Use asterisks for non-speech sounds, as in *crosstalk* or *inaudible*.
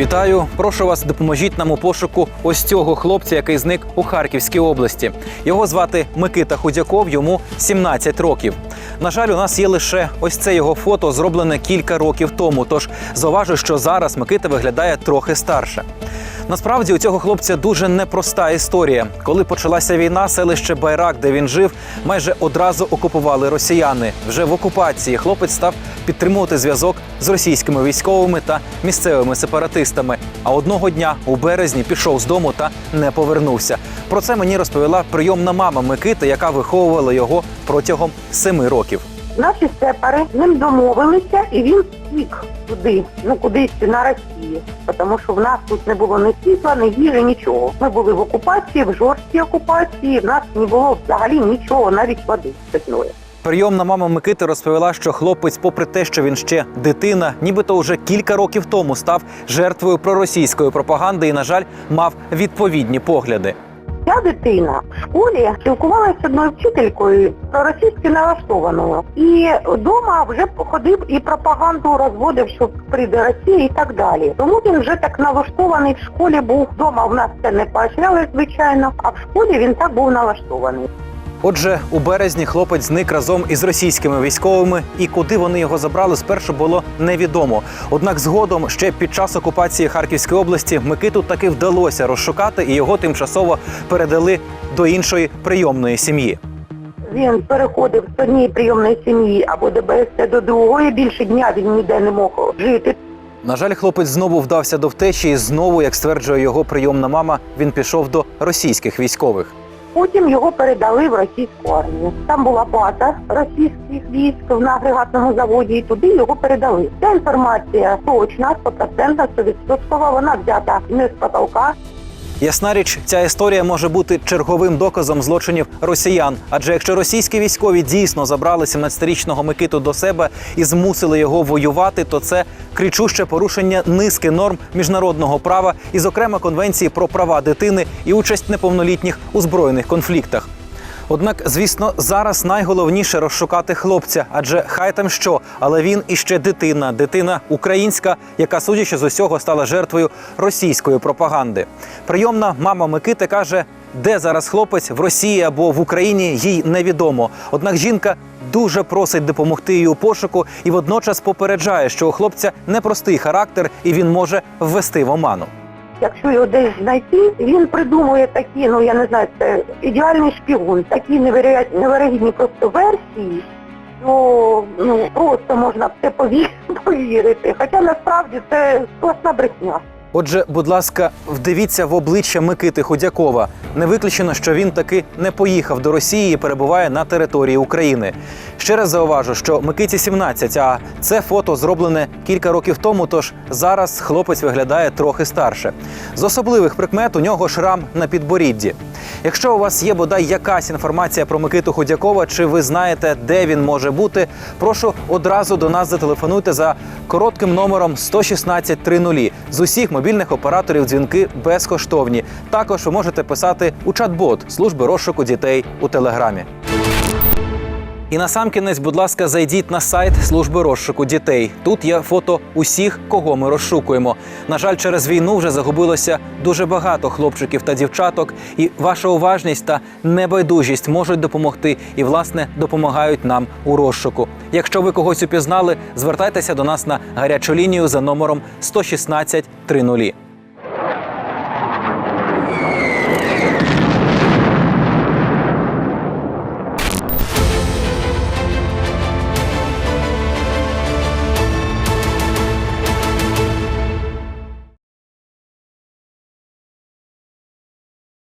Вітаю, прошу вас, допоможіть нам у пошуку ось цього хлопця, який зник у Харківській області. Його звати Микита Худяков, йому 17 років. На жаль, у нас є лише ось це його фото, зроблене кілька років тому. Тож зауважу, що зараз Микита виглядає трохи старше. Насправді у цього хлопця дуже непроста історія. Коли почалася війна, селище Байрак, де він жив, майже одразу окупували росіяни. Вже в окупації хлопець став підтримувати зв'язок з російськими військовими та місцевими сепаратистами. А одного дня у березні пішов з дому та не повернувся. Про це мені розповіла прийомна мама Микити, яка виховувала його протягом семи років. Наші сепари з ним домовилися, і він втік туди, ну кудись на Росію, тому що в нас тут не було ні світла, ні їжі, нічого. Ми були в окупації, в жорсткій окупації. В нас не було взагалі нічого, навіть води питної. Прийомна мама Микити розповіла, що хлопець, попри те, що він ще дитина, нібито вже кілька років тому став жертвою проросійської пропаганди і, на жаль, мав відповідні погляди. Ця дитина в школі спілкувалася з одною вчителькою проросійськи налаштованою. І вдома вже ходив і пропаганду розводив, що прийде Росія і так далі. Тому він вже так налаштований в школі був. Вдома в нас це не поощряли, звичайно, а в школі він так був налаштований. Отже, у березні хлопець зник разом із російськими військовими, і куди вони його забрали, спершу було невідомо. Однак, згодом, ще під час окупації Харківської області, Микиту таки вдалося розшукати, і його тимчасово передали до іншої прийомної сім'ї. Він переходив з однієї прийомної сім'ї або ДБС до другої. Більше дня він ніде не мог жити. На жаль, хлопець знову вдався до втечі, і знову, як стверджує його прийомна мама, він пішов до російських військових. Потім його передали в російську армію. Там була база російських військ на агрегатному заводі, і туди його передали. Ця інформація точна, 100%, 100%, вона взята не з потолка. Ясна річ, ця історія може бути черговим доказом злочинів росіян. Адже якщо російські військові дійсно забрали 17-річного Микиту до себе і змусили його воювати, то це кричуще порушення низки норм міжнародного права і, зокрема, конвенції про права дитини і участь неповнолітніх у збройних конфліктах. Однак, звісно, зараз найголовніше розшукати хлопця, адже хай там що, але він іще дитина, дитина українська, яка, судячи з усього, стала жертвою російської пропаганди. Прийомна мама Микити каже, де зараз хлопець в Росії або в Україні, їй невідомо. Однак жінка дуже просить допомогти їй у пошуку і водночас попереджає, що у хлопця непростий характер і він може ввести в оману. Якщо його десь знайти, він придумує такі, ну я не знаю, це ідеальний шпігун, такі невероятні, просто версії, що ну просто можна в це *laughs* повірити. Хоча насправді це сплошна брехня. Отже, будь ласка, вдивіться в обличчя Микити Худякова. Не виключено, що він таки не поїхав до Росії і перебуває на території України. Ще раз зауважу, що Микиті 17, а це фото зроблене кілька років тому. Тож зараз хлопець виглядає трохи старше. З особливих прикмет у нього шрам на підборідді. Якщо у вас є бодай якась інформація про Микиту Худякова, чи ви знаєте, де він може бути, прошу одразу до нас зателефонуйте за коротким номером 116 30. З усіх мобільних операторів дзвінки безкоштовні. Також ви можете писати у чат-бот служби розшуку дітей у телеграмі. І насамкінець, будь ласка, зайдіть на сайт служби розшуку дітей. Тут є фото усіх, кого ми розшукуємо. На жаль, через війну вже загубилося дуже багато хлопчиків та дівчаток, і ваша уважність та небайдужість можуть допомогти і, власне, допомагають нам у розшуку. Якщо ви когось упізнали, звертайтеся до нас на гарячу лінію за номером 116 30.